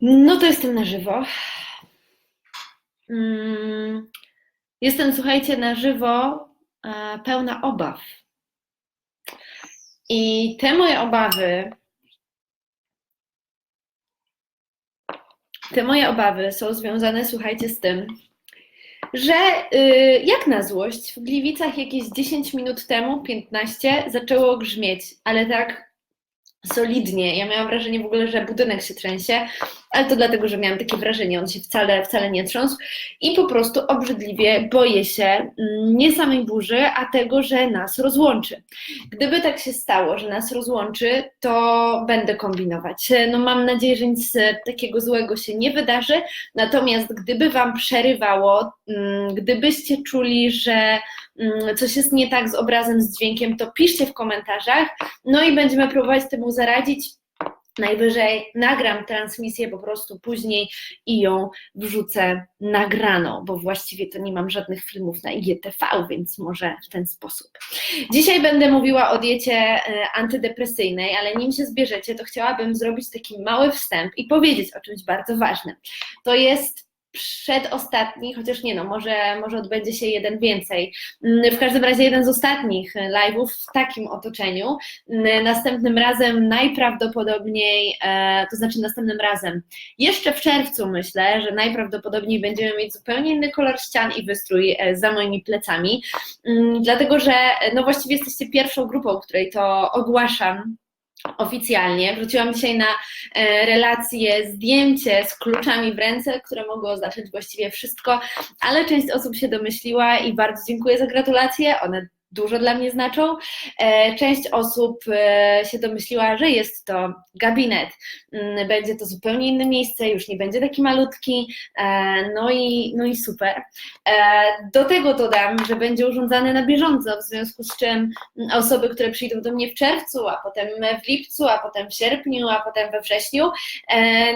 No to jestem na żywo. Mm, Jestem, słuchajcie, na żywo e, pełna obaw. I te moje obawy, te moje obawy są związane, słuchajcie, z tym, że y, jak na złość, w Gliwicach jakieś 10 minut temu, 15, zaczęło grzmieć, ale tak solidnie. Ja miałam wrażenie w ogóle, że budynek się trzęsie, ale to dlatego, że miałam takie wrażenie, on się wcale, wcale nie trząsł i po prostu obrzydliwie boję się mm, nie samej burzy, a tego, że nas rozłączy. Gdyby tak się stało, że nas rozłączy, to będę kombinować. No mam nadzieję, że nic takiego złego się nie wydarzy, natomiast gdyby Wam przerywało, mm, gdybyście czuli, że coś jest nie tak z obrazem, z dźwiękiem, to piszcie w komentarzach, no i będziemy próbować temu zaradzić. Najwyżej nagram transmisję po prostu później i ją wrzucę nagraną, bo właściwie to nie mam żadnych filmów na IGTV, więc może w ten sposób. Dzisiaj będę mówiła o diecie e, antydepresyjnej, ale nim się zbierzecie, to chciałabym zrobić taki mały wstęp i powiedzieć o czymś bardzo ważnym. To jest przedostatni, chociaż nie no, może, może odbędzie się jeden więcej. Mm, W każdym razie jeden z ostatnich live'ów w takim otoczeniu. Mm, Następnym razem najprawdopodobniej, e, to znaczy następnym razem, jeszcze w czerwcu myślę, że najprawdopodobniej będziemy mieć zupełnie inny kolor ścian i wystrój e, za moimi plecami, Mm, dlatego że e, no właściwie jesteście pierwszą grupą, której to ogłaszam oficjalnie. Wrzuciłam dzisiaj na e, relację zdjęcie z kluczami w ręce, które mogło oznaczać właściwie wszystko, ale część osób się domyśliła i bardzo dziękuję za gratulacje. One dużo dla mnie znaczą. E, Część osób e, się domyśliła, że jest to gabinet. Mm, Będzie to zupełnie inne miejsce, już nie będzie taki malutki. E, No i, no i super. Do tego dodam, że będzie urządzany na bieżąco, w związku z czym osoby, które przyjdą do mnie w czerwcu, a potem w lipcu, a potem w sierpniu, a potem we wrześniu,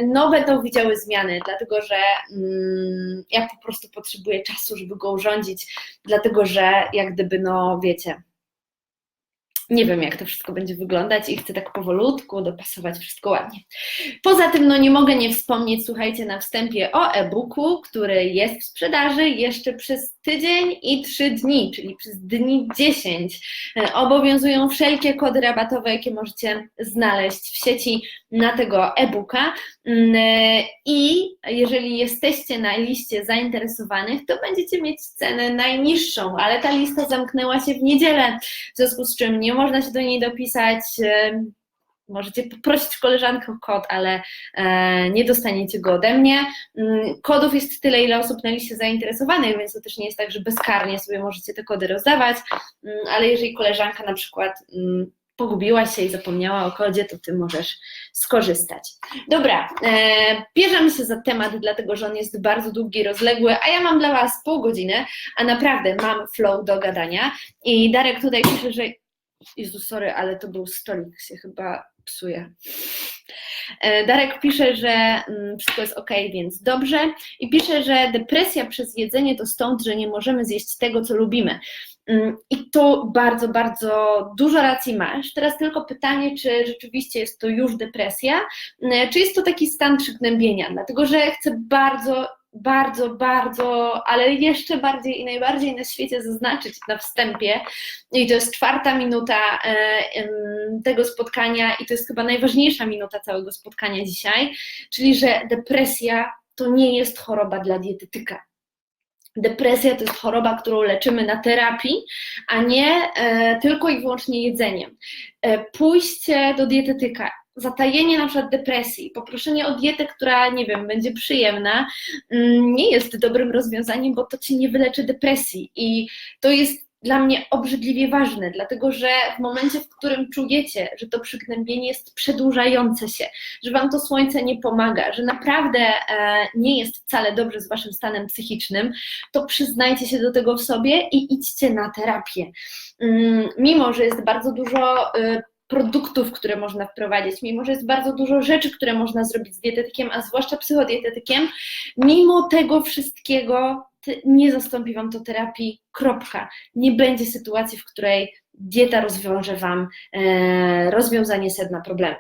no będą widziały zmiany, dlatego że mm, ja po prostu potrzebuję czasu, żeby go urządzić, dlatego że jak gdyby, no wiecie, nie wiem, jak to wszystko będzie wyglądać i chcę tak powolutku dopasować wszystko ładnie. Poza tym, no nie mogę nie wspomnieć, słuchajcie, na wstępie o e-booku, który jest w sprzedaży jeszcze przez tydzień i trzy dni, czyli przez dni 10. E, Obowiązują wszelkie kody rabatowe, jakie możecie znaleźć w sieci na tego e-booka. Mm, e, I jeżeli jesteście na liście zainteresowanych, to będziecie mieć cenę najniższą, ale ta lista zamknęła się w niedzielę, w związku z czym nie można się do niej dopisać. Możecie poprosić koleżankę o kod, ale e, nie dostaniecie go ode mnie. Mm, Kodów jest tyle, ile osób na liście zainteresowanych, więc to też nie jest tak, że bezkarnie sobie możecie te kody rozdawać, Mm, ale jeżeli koleżanka na przykład mm, pogubiła się i zapomniała o kodzie, to ty możesz skorzystać. Dobra, e, bierzemy się za temat, dlatego że on jest bardzo długi, rozległy, a ja mam dla Was pół godziny, a naprawdę mam flow do gadania. I Darek tutaj pisze, że. Jezu, sorry, ale to był stolik, się chyba psuje. E, Darek pisze, że mm, wszystko jest ok, więc dobrze. I pisze, że depresja przez jedzenie to stąd, że nie możemy zjeść tego, co lubimy. Mm, I tu bardzo, bardzo dużo racji masz. Teraz tylko pytanie, czy rzeczywiście jest to już depresja, mm, czy jest to taki stan przygnębienia, dlatego że chcę bardzo, bardzo, bardzo, ale jeszcze bardziej i najbardziej na świecie zaznaczyć na wstępie, i to jest czwarta minuta e, tego spotkania, i to jest chyba najważniejsza minuta całego spotkania dzisiaj, czyli że depresja to nie jest choroba dla dietetyka. Depresja to jest choroba, którą leczymy na terapii, a nie e, tylko i wyłącznie jedzeniem. E, pójście do dietetyka, zatajenie na przykład depresji, poproszenie o dietę, która, nie wiem, będzie przyjemna, mm, nie jest dobrym rozwiązaniem, bo to ci nie wyleczy depresji. I to jest dla mnie obrzydliwie ważne, dlatego że w momencie, w którym czujecie, że to przygnębienie jest przedłużające się, że wam to słońce nie pomaga, że naprawdę e, nie jest wcale dobrze z waszym stanem psychicznym, to przyznajcie się do tego w sobie i idźcie na terapię. Mm, Mimo, że jest bardzo dużo y, produktów, które można wprowadzić, mimo że jest bardzo dużo rzeczy, które można zrobić z dietetykiem, a zwłaszcza psychodietetykiem, mimo tego wszystkiego nie zastąpi Wam to terapii, kropka. Nie będzie sytuacji, w której dieta rozwiąże Wam e, rozwiązanie sedna problemu.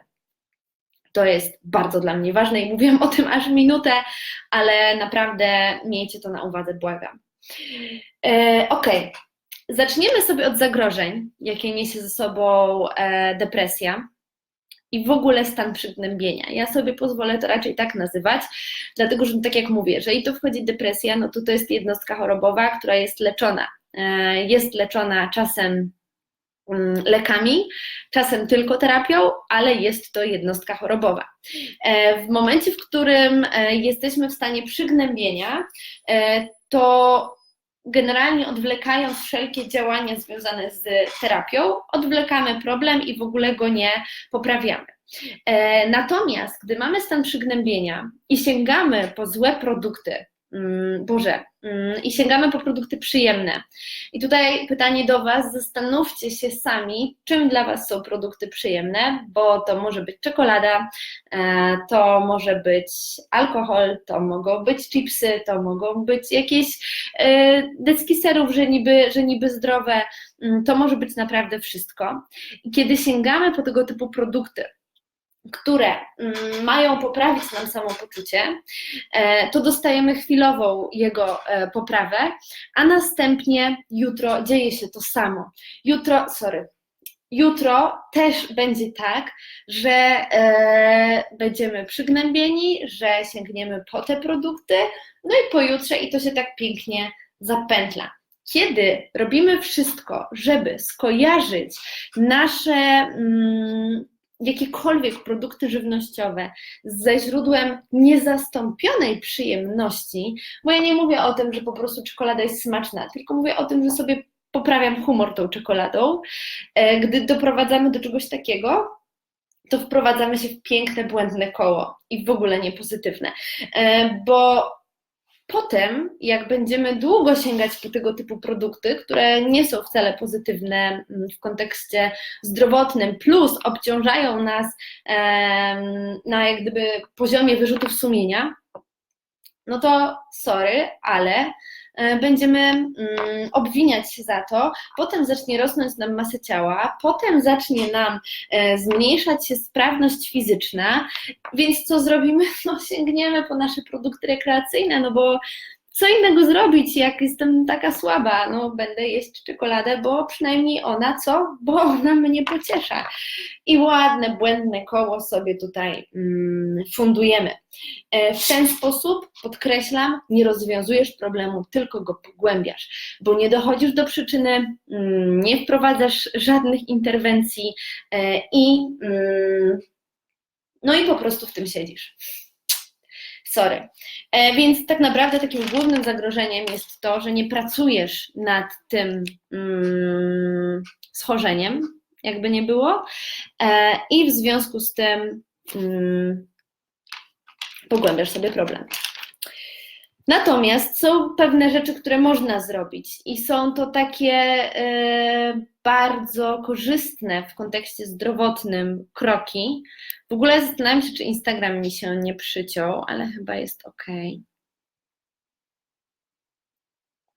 To jest bardzo dla mnie ważne i mówiłam o tym aż minutę, ale naprawdę miejcie to na uwadze, błagam. E, ok, zaczniemy sobie od zagrożeń, jakie niesie ze sobą e, depresja i w ogóle stan przygnębienia. Ja sobie pozwolę to raczej tak nazywać, dlatego że tak jak mówię, jeżeli to wchodzi depresja, no to to jest jednostka chorobowa, która jest leczona. E, jest leczona czasem mm, lekami, czasem tylko terapią, ale jest to jednostka chorobowa. E, w momencie, w którym jesteśmy w stanie przygnębienia, to generalnie odwlekając wszelkie działania związane z terapią, odwlekamy problem i w ogóle go nie poprawiamy. E, natomiast gdy mamy stan przygnębienia i sięgamy po złe produkty, Boże, mm, i sięgamy po produkty przyjemne. I tutaj pytanie do Was, zastanówcie się sami, czym dla Was są produkty przyjemne, bo to może być czekolada, e, to może być alkohol, to mogą być chipsy, to mogą być jakieś e, decki serów, że niby, że niby zdrowe, mm, to może być naprawdę wszystko. I kiedy sięgamy po tego typu produkty, które mm, mają poprawić nam samopoczucie, e, to dostajemy chwilową jego e, poprawę, a następnie jutro dzieje się to samo. Jutro, sorry, jutro też będzie tak, że e, będziemy przygnębieni, że sięgniemy po te produkty, no i pojutrze i to się tak pięknie zapętla. Kiedy robimy wszystko, żeby skojarzyć nasze. Mm, jakiekolwiek produkty żywnościowe ze źródłem niezastąpionej przyjemności, bo ja nie mówię o tym, że po prostu czekolada jest smaczna, tylko mówię o tym, że sobie poprawiam humor tą czekoladą. E, gdy doprowadzamy do czegoś takiego, to wprowadzamy się w piękne, błędne koło i w ogóle nie pozytywne, e, bo Potem, jak będziemy długo sięgać po tego typu produkty, które nie są wcale pozytywne mm, w kontekście zdrowotnym, plus obciążają nas na jak gdyby poziomie wyrzutów sumienia, no to sorry, ale będziemy mm, obwiniać się za to, potem zacznie rosnąć nam masa ciała, potem zacznie nam e, zmniejszać się sprawność fizyczna, więc co zrobimy? No sięgniemy po nasze produkty rekreacyjne, no bo co innego zrobić, jak jestem taka słaba? No, będę jeść czekoladę, bo przynajmniej ona co? Bo ona mnie pociesza. I ładne, błędne koło sobie tutaj mm, fundujemy. E, w ten sposób, podkreślam, nie rozwiązujesz problemu, tylko go pogłębiasz, bo nie dochodzisz do przyczyny, mm, nie wprowadzasz żadnych interwencji e, i mm, no i po prostu w tym siedzisz. Sorry. E, więc tak naprawdę takim głównym zagrożeniem jest to, że nie pracujesz nad tym mm, schorzeniem, jakby nie było, e, i w związku z tym mm, pogłębiasz sobie problem. Natomiast są pewne rzeczy, które można zrobić i są to takie e, bardzo korzystne w kontekście zdrowotnym kroki. W ogóle zastanawiam się, czy Instagram mi się nie przyciął, ale chyba jest ok.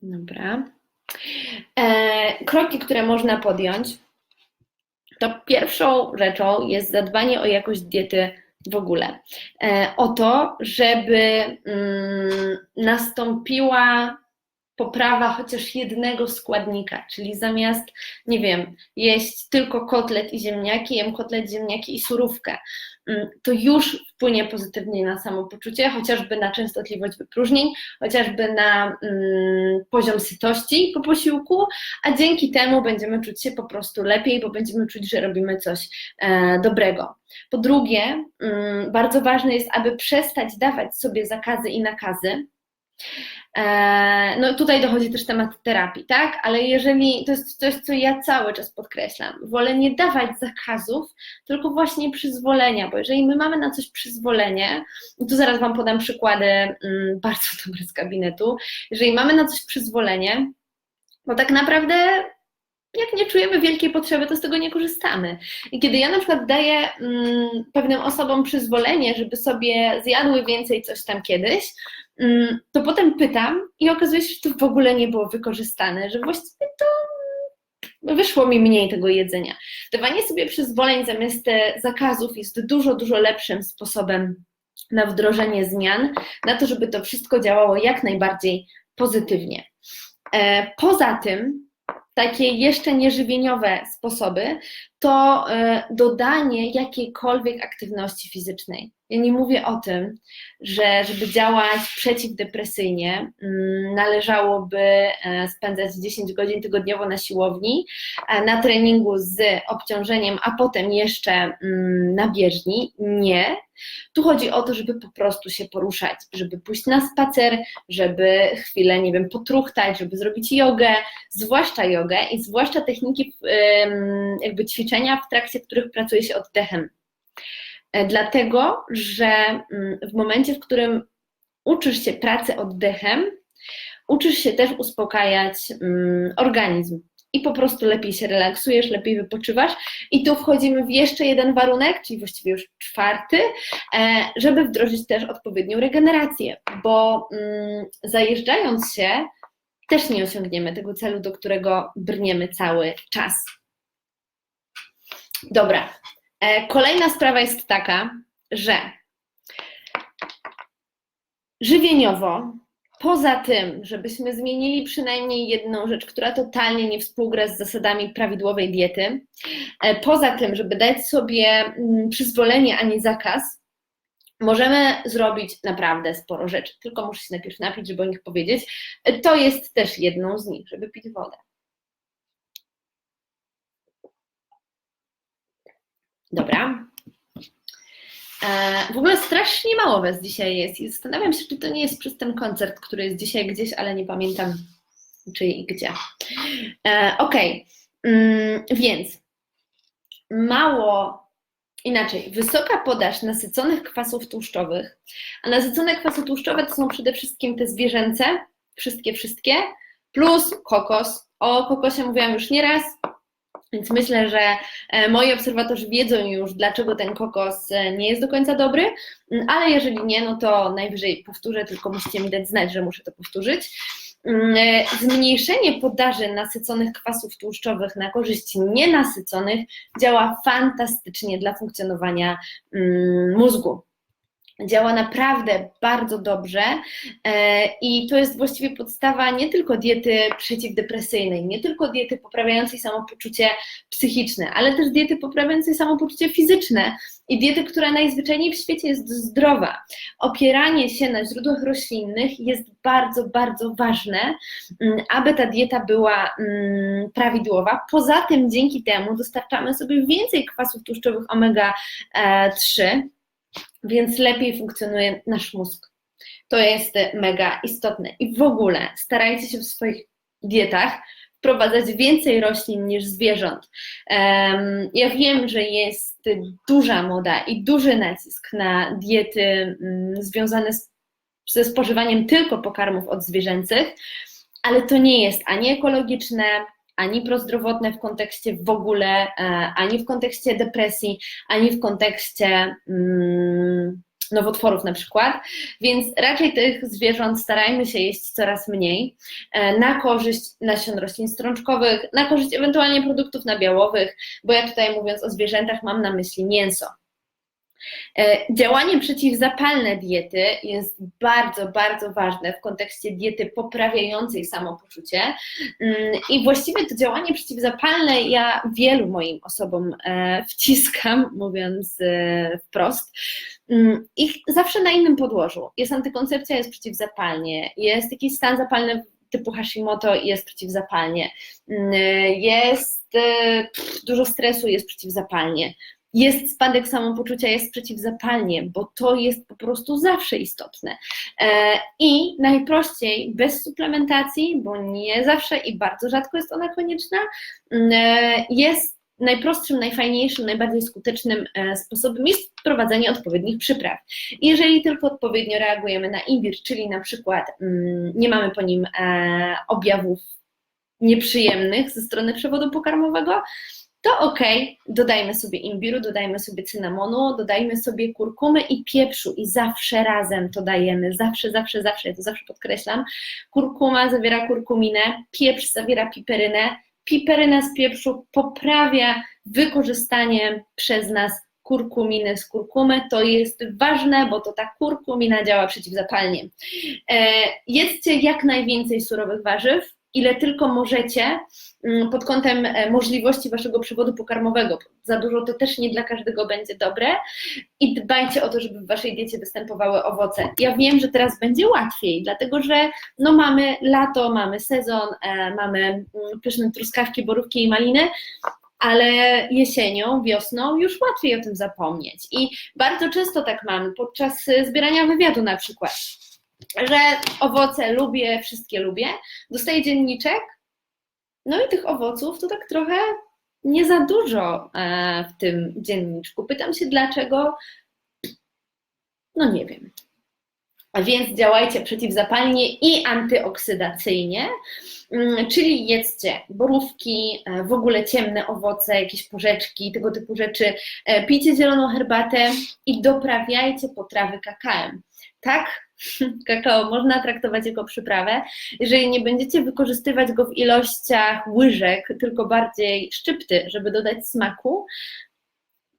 Dobra. E, kroki, które można podjąć, to pierwszą rzeczą jest zadbanie o jakość diety w ogóle. E, o to, żeby mm, nastąpiła poprawa chociaż jednego składnika, czyli zamiast, nie wiem, jeść tylko kotlet i ziemniaki, jem kotlet, ziemniaki i surówkę, mm, to już wpłynie pozytywnie na samopoczucie, chociażby na częstotliwość wypróżnień, chociażby na mm, poziom sytości po posiłku, a dzięki temu będziemy czuć się po prostu lepiej, bo będziemy czuć, że robimy coś e, dobrego. Po drugie, mm, bardzo ważne jest, aby przestać dawać sobie zakazy i nakazy, no tutaj dochodzi też temat terapii, tak? Ale jeżeli to jest coś, co ja cały czas podkreślam, wolę nie dawać zakazów, tylko właśnie przyzwolenia, bo jeżeli my mamy na coś przyzwolenie, tu zaraz Wam podam przykłady mm, bardzo dobre z gabinetu, jeżeli mamy na coś przyzwolenie, to tak naprawdę jak nie czujemy wielkiej potrzeby, to z tego nie korzystamy. I kiedy ja na przykład daję mm, pewnym osobom przyzwolenie, żeby sobie zjadły więcej coś tam kiedyś, to potem pytam i okazuje się, że to w ogóle nie było wykorzystane, że właściwie to wyszło mi mniej tego jedzenia. Dawanie sobie przyzwoleń zamiast zakazów jest dużo, dużo lepszym sposobem na wdrożenie zmian, na to, żeby to wszystko działało jak najbardziej pozytywnie. E, poza tym, takie jeszcze nieżywieniowe sposoby to e, dodanie jakiejkolwiek aktywności fizycznej. Ja nie mówię o tym, że żeby działać przeciwdepresyjnie, mm, należałoby e, spędzać 10 godzin tygodniowo na siłowni, na treningu z obciążeniem, a potem jeszcze mm, na bieżni. Nie. Tu chodzi o to, żeby po prostu się poruszać, żeby pójść na spacer, żeby chwilę, nie wiem, potruchtać, żeby zrobić jogę, zwłaszcza jogę i zwłaszcza techniki jakby ćwiczenia, w trakcie których pracuje się oddechem. E, dlatego, że mm, w momencie, w którym uczysz się pracy oddechem, uczysz się też uspokajać mm, organizm i po prostu lepiej się relaksujesz, lepiej wypoczywasz. I tu wchodzimy w jeszcze jeden warunek, czyli właściwie już czwarty, e, żeby wdrożyć też odpowiednią regenerację, bo mm, zajeżdżając się, też nie osiągniemy tego celu, do którego brniemy cały czas. Dobra, kolejna sprawa jest taka, że żywieniowo, poza tym, żebyśmy zmienili przynajmniej jedną rzecz, która totalnie nie współgra z zasadami prawidłowej diety, e, poza tym, żeby dać sobie mm, przyzwolenie, a nie zakaz, możemy zrobić naprawdę sporo rzeczy. Tylko muszę się najpierw napić, żeby o nich powiedzieć. E, to jest też jedną z nich, żeby pić wodę. Dobra. E, w ogóle strasznie mało Was dzisiaj jest i zastanawiam się, czy to nie jest przez ten koncert, który jest dzisiaj gdzieś, ale nie pamiętam czy i gdzie. E, ok, mm, więc mało, inaczej, wysoka podaż nasyconych kwasów tłuszczowych, a nasycone kwasy tłuszczowe to są przede wszystkim te zwierzęce, wszystkie, wszystkie, plus kokos. O kokosie mówiłam już nieraz, więc myślę, że e, moi obserwatorzy wiedzą już, dlaczego ten kokos e, nie jest do końca dobry, mm, ale jeżeli nie, no to najwyżej powtórzę, tylko musicie mi dać znać, że muszę to powtórzyć. Mm, e, zmniejszenie podaży nasyconych kwasów tłuszczowych na korzyść nienasyconych działa fantastycznie dla funkcjonowania mm, mózgu działa naprawdę bardzo dobrze e, i to jest właściwie podstawa nie tylko diety przeciwdepresyjnej, nie tylko diety poprawiającej samopoczucie psychiczne, ale też diety poprawiającej samopoczucie fizyczne i diety, która najzwyczajniej w świecie jest zdrowa. Opieranie się na źródłach roślinnych jest bardzo, bardzo ważne, mm, aby ta dieta była mm, prawidłowa. Poza tym dzięki temu dostarczamy sobie więcej kwasów tłuszczowych omega-3, więc lepiej funkcjonuje nasz mózg. To jest mega istotne. I w ogóle starajcie się w swoich dietach wprowadzać więcej roślin niż zwierząt. Ja wiem, że jest duża moda i duży nacisk na diety mm, związane z, ze spożywaniem tylko pokarmów odzwierzęcych, ale to nie jest ani ekologiczne, ani prozdrowotne w kontekście w ogóle, e, ani w kontekście depresji, ani w kontekście mm, nowotworów na przykład, więc raczej tych zwierząt starajmy się jeść coraz mniej, e, na korzyść nasion roślin strączkowych, na korzyść ewentualnie produktów nabiałowych, bo ja tutaj mówiąc o zwierzętach mam na myśli mięso. E, działanie przeciwzapalne diety jest bardzo, bardzo ważne w kontekście diety poprawiającej samopoczucie. Mm, i właściwie to działanie przeciwzapalne ja wielu moim osobom e, wciskam, mówiąc e, wprost, mm, i zawsze na innym podłożu. Jest antykoncepcja, jest przeciwzapalnie, jest jakiś stan zapalny typu Hashimoto, jest przeciwzapalnie, mm, jest dużo stresu, jest przeciwzapalnie jest spadek samopoczucia, jest przeciwzapalnie, bo to jest po prostu zawsze istotne. E, I najprościej, bez suplementacji, bo nie zawsze i bardzo rzadko jest ona konieczna, mm, e, jest najprostszym, najfajniejszym, najbardziej skutecznym e, sposobem jest wprowadzenie odpowiednich przypraw. Jeżeli tylko odpowiednio reagujemy na imbir, czyli na przykład mm, nie mamy po nim objawów nieprzyjemnych ze strony przewodu pokarmowego, to ok, dodajmy sobie imbiru, dodajmy sobie cynamonu, dodajmy sobie kurkumy i pieprzu i zawsze razem to dajemy, zawsze, zawsze, zawsze, ja to zawsze podkreślam. Kurkuma zawiera kurkuminę, pieprz zawiera piperynę, piperyna z pieprzu poprawia wykorzystanie przez nas kurkuminy z kurkumy. To jest ważne, bo to ta kurkumina działa przeciwzapalnie. E, jedzcie jak najwięcej surowych warzyw, ile tylko możecie mm, pod kątem e, możliwości waszego przewodu pokarmowego. Za dużo to też nie dla każdego będzie dobre i dbajcie o to, żeby w waszej diecie występowały owoce. Ja wiem, że teraz będzie łatwiej, dlatego że no mamy lato, mamy sezon, e, mamy mm, pyszne truskawki, borówki i maliny, ale jesienią, wiosną już łatwiej o tym zapomnieć. I bardzo często tak mam podczas e, zbierania wywiadu na przykład, że owoce lubię, wszystkie lubię, dostaję dzienniczek, no i tych owoców to tak trochę nie za dużo e, w tym dzienniczku. Pytam się dlaczego, no nie wiem. A więc działajcie przeciwzapalnie i antyoksydacyjnie, mm, czyli jedzcie borówki, e, w ogóle ciemne owoce, jakieś porzeczki, tego typu rzeczy. E, Pijcie zieloną herbatę i doprawiajcie potrawy kakaem. Tak, kakao można traktować jako przyprawę. Jeżeli nie będziecie wykorzystywać go w ilościach łyżek, tylko bardziej szczypty, żeby dodać smaku,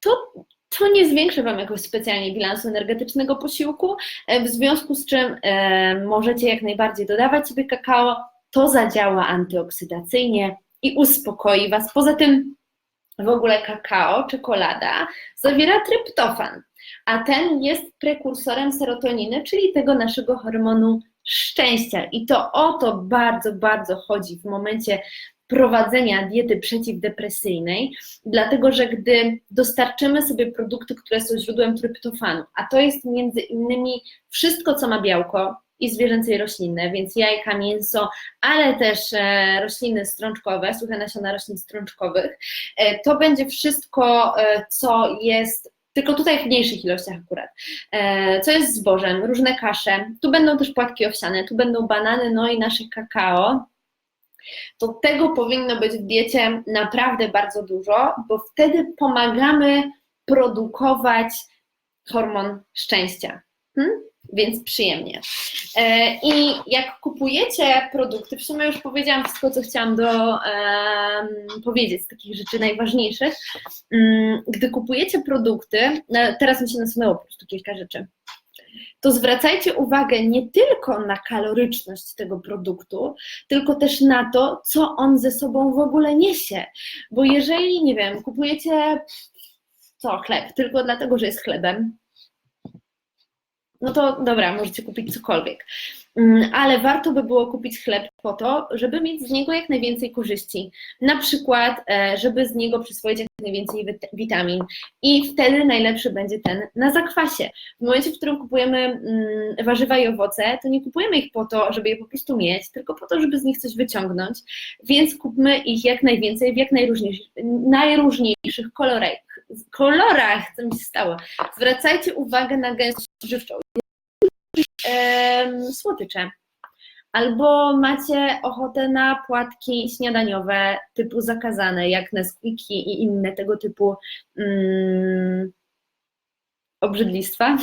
to to nie zwiększy Wam jakoś specjalnie bilansu energetycznego posiłku, e, w związku z czym e, możecie jak najbardziej dodawać sobie kakao, to zadziała antyoksydacyjnie i uspokoi Was. Poza tym w ogóle kakao, czekolada zawiera tryptofan, a ten jest prekursorem serotoniny, czyli tego naszego hormonu szczęścia. I to o to bardzo, bardzo chodzi w momencie prowadzenia diety przeciwdepresyjnej, dlatego że gdy dostarczymy sobie produkty, które są źródłem tryptofanu, a to jest między innymi wszystko, co ma białko, i zwierzęce i roślinne, więc jajka, mięso, ale też e, rośliny strączkowe, suche nasiona roślin strączkowych. E, to będzie wszystko, e, co jest tylko tutaj w mniejszych ilościach akurat. Co jest zbożem? Różne kasze. Tu będą też płatki owsiane, tu będą banany, no i nasze kakao to tego powinno być w diecie naprawdę bardzo dużo, bo wtedy pomagamy produkować hormon szczęścia. Hmm? Więc przyjemnie. E, I jak kupujecie produkty, w sumie już powiedziałam wszystko, co chciałam do, um, powiedzieć z takich rzeczy najważniejszych. Um, gdy kupujecie produkty, no, teraz mi się nasunęło po prostu kilka rzeczy to zwracajcie uwagę nie tylko na kaloryczność tego produktu, tylko też na to, co on ze sobą w ogóle niesie. Bo jeżeli, nie wiem, kupujecie co, chleb, tylko dlatego, że jest chlebem, no to dobra, możecie kupić cokolwiek. Mm, ale warto by było kupić chleb po to, żeby mieć z niego jak najwięcej korzyści. Na przykład, e, żeby z niego przyswoić jak najwięcej witamin. I wtedy najlepszy będzie ten na zakwasie. W momencie, w którym kupujemy mm, warzywa i owoce, to nie kupujemy ich po to, żeby je po prostu mieć, tylko po to, żeby z nich coś wyciągnąć. Więc kupmy ich jak najwięcej w jak najróżniejszych, najróżniejszych kolorach. Kolorach, co mi się stało. Zwracajcie uwagę na gęstość żywczą słodycze. Albo macie ochotę na płatki śniadaniowe typu zakazane, jak Nesquiki i inne tego typu mm, obrzydlistwa,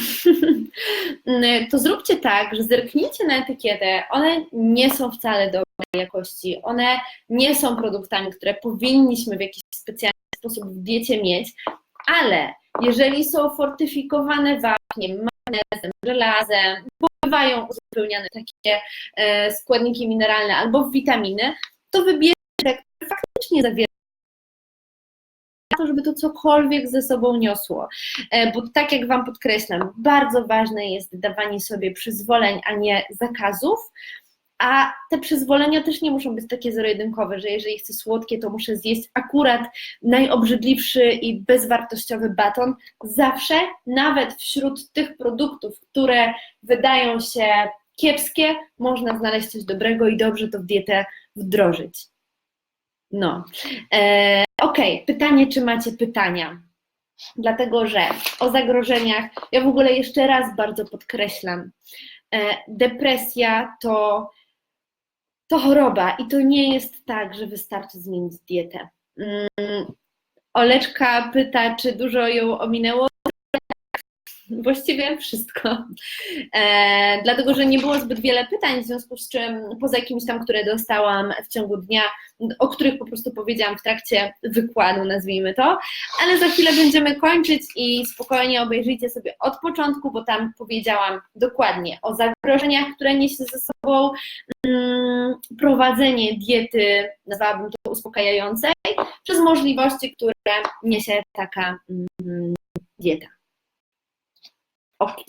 to zróbcie tak, że zerknijcie na etykietę. One nie są wcale dobrej jakości. One nie są produktami, które powinniśmy w jakiś specjalny sposób w diecie mieć, ale jeżeli są fortyfikowane wapniem, magnezem, żelazem, bywają uzupełniane takie e, składniki mineralne albo witaminy, to wybierzcie te, które faktycznie zawierają to, żeby to cokolwiek ze sobą niosło. E, bo tak jak Wam podkreślam, bardzo ważne jest dawanie sobie przyzwoleń, a nie zakazów, a te przyzwolenia też nie muszą być takie zero-jedynkowe, że jeżeli chcę słodkie, to muszę zjeść akurat najobrzydliwszy i bezwartościowy baton. Zawsze, nawet wśród tych produktów, które wydają się kiepskie, można znaleźć coś dobrego i dobrze to w dietę wdrożyć. No. E, ok, pytanie, czy macie pytania? Dlatego, że o zagrożeniach, ja w ogóle jeszcze raz bardzo podkreślam, e, depresja to to choroba i to nie jest tak, że wystarczy zmienić dietę. Mm, Oleczka pyta, czy dużo ją ominęło. Właściwie wszystko. E, dlatego, że nie było zbyt wiele pytań, w związku z czym, poza jakimiś tam, które dostałam w ciągu dnia, o których po prostu powiedziałam w trakcie wykładu, nazwijmy to, ale za chwilę będziemy kończyć i spokojnie obejrzyjcie sobie od początku, bo tam powiedziałam dokładnie o zagrożeniach, które niesie ze sobą mm, prowadzenie diety, nazwałabym to uspokajającej, przez możliwości, które niesie taka mm, dieta. Ok.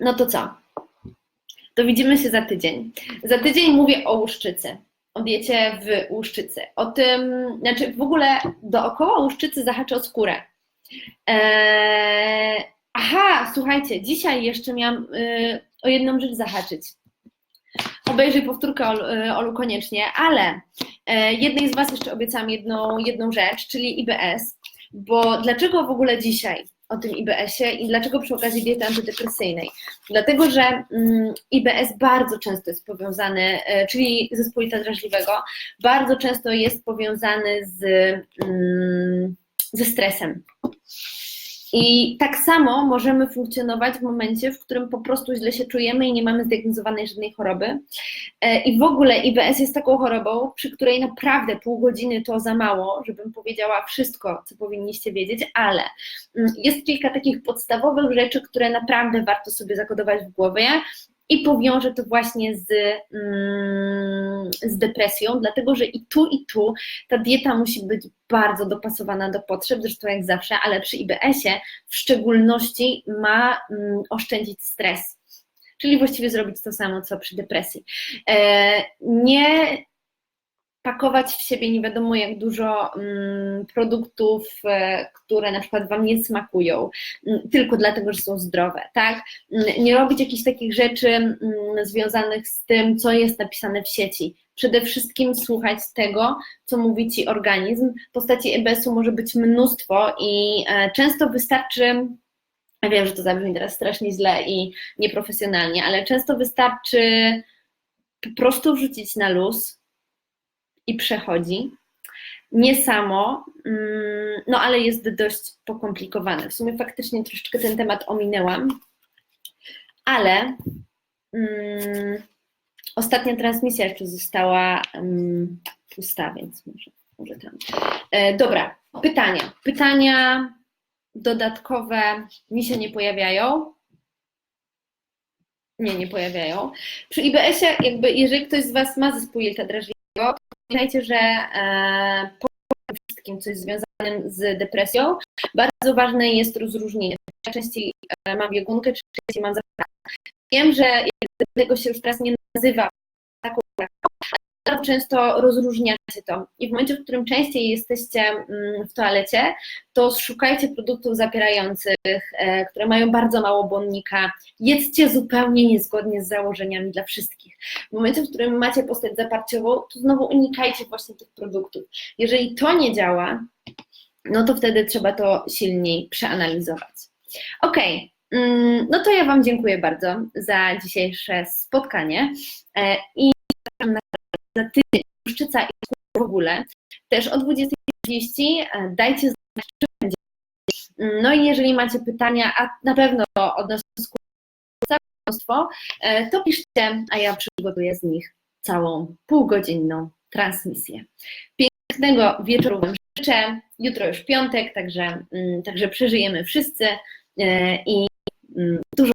No to co? To widzimy się za tydzień. Za tydzień mówię o łuszczycy, o diecie w łuszczycy. O tym, znaczy w ogóle dookoła łuszczycy zahaczę o skórę. Eee, aha, słuchajcie, dzisiaj jeszcze miałam y, o jedną rzecz zahaczyć. Obejrzyj powtórkę Olu, y, Olu koniecznie, ale e, jednej z Was jeszcze obiecałam jedną, jedną rzecz, czyli IBS. Bo dlaczego w ogóle dzisiaj o tym IBS-ie i dlaczego przy okazji diety antydepresyjnej? Dlatego, że mm, IBS bardzo często jest powiązany, e, czyli zespolita drażliwego, bardzo często jest powiązany z, mm, ze stresem. I tak samo możemy funkcjonować w momencie, w którym po prostu źle się czujemy i nie mamy zdiagnozowanej żadnej choroby. E, I w ogóle IBS jest taką chorobą, przy której naprawdę pół godziny to za mało, żebym powiedziała wszystko, co powinniście wiedzieć, ale mm, jest kilka takich podstawowych rzeczy, które naprawdę warto sobie zakodować w głowie i powiążę to właśnie z, mm, z depresją, dlatego że i tu, i tu ta dieta musi być bardzo dopasowana do potrzeb, zresztą jak zawsze, ale przy IBS-ie w szczególności ma mm, oszczędzić stres. Czyli właściwie zrobić to samo, co przy depresji. E, nie pakować w siebie nie wiadomo jak dużo mm, produktów, e, które na przykład Wam nie smakują, mm, tylko dlatego, że są zdrowe, tak? Mm, Nie robić jakichś takich rzeczy związanych z tym, co jest napisane w sieci. Przede wszystkim słuchać tego, co mówi Ci organizm. Postaci EBS-u może być mnóstwo i e, często wystarczy ja wiem, że to zabrzmi teraz strasznie źle i nieprofesjonalnie, ale często wystarczy po prostu wrzucić na luz i przechodzi. Nie samo, mm, no ale jest dość pokomplikowane. W sumie faktycznie troszeczkę ten temat ominęłam, ale mm, ostatnia transmisja jeszcze została mm, pusta, więc może, może tam. E, dobra, pytania. Pytania dodatkowe mi się nie pojawiają. Nie, nie pojawiają. Przy IBS-ie, jakby, jeżeli ktoś z Was ma zespół jelita drażliwego, pamiętajcie, że e, po wszystkim, co jest związanym z depresją, bardzo ważne jest rozróżnienie. Ja częściej e, mam biegunkę, czy częściej mam zapalenie. Wiem, że tego się już teraz nie nazywa taką bardzo często rozróżniacie to. I w momencie, w którym częściej jesteście mm, w toalecie, to szukajcie produktów zapierających, e, które mają bardzo mało błonnika. Jedzcie zupełnie niezgodnie z założeniami dla wszystkich. W momencie, w którym macie postać zaparciową, to znowu unikajcie właśnie tych produktów. Jeżeli to nie działa, no to wtedy trzeba to silniej przeanalizować. Okej. Mm, No to ja Wam dziękuję bardzo za dzisiejsze spotkanie e, i zapraszam na za tydzień Puszczyca i w ogóle. Też o 20.30 e, dajcie znać, czy będzie. No i jeżeli macie pytania, a na pewno odnośnie skóry mnóstwo, e, to piszcie, a ja przygotuję z nich całą półgodzinną transmisję. Pięknego wieczoru Wam życzę. Jutro już piątek, także, mm, także przeżyjemy wszyscy e, i mm, dużo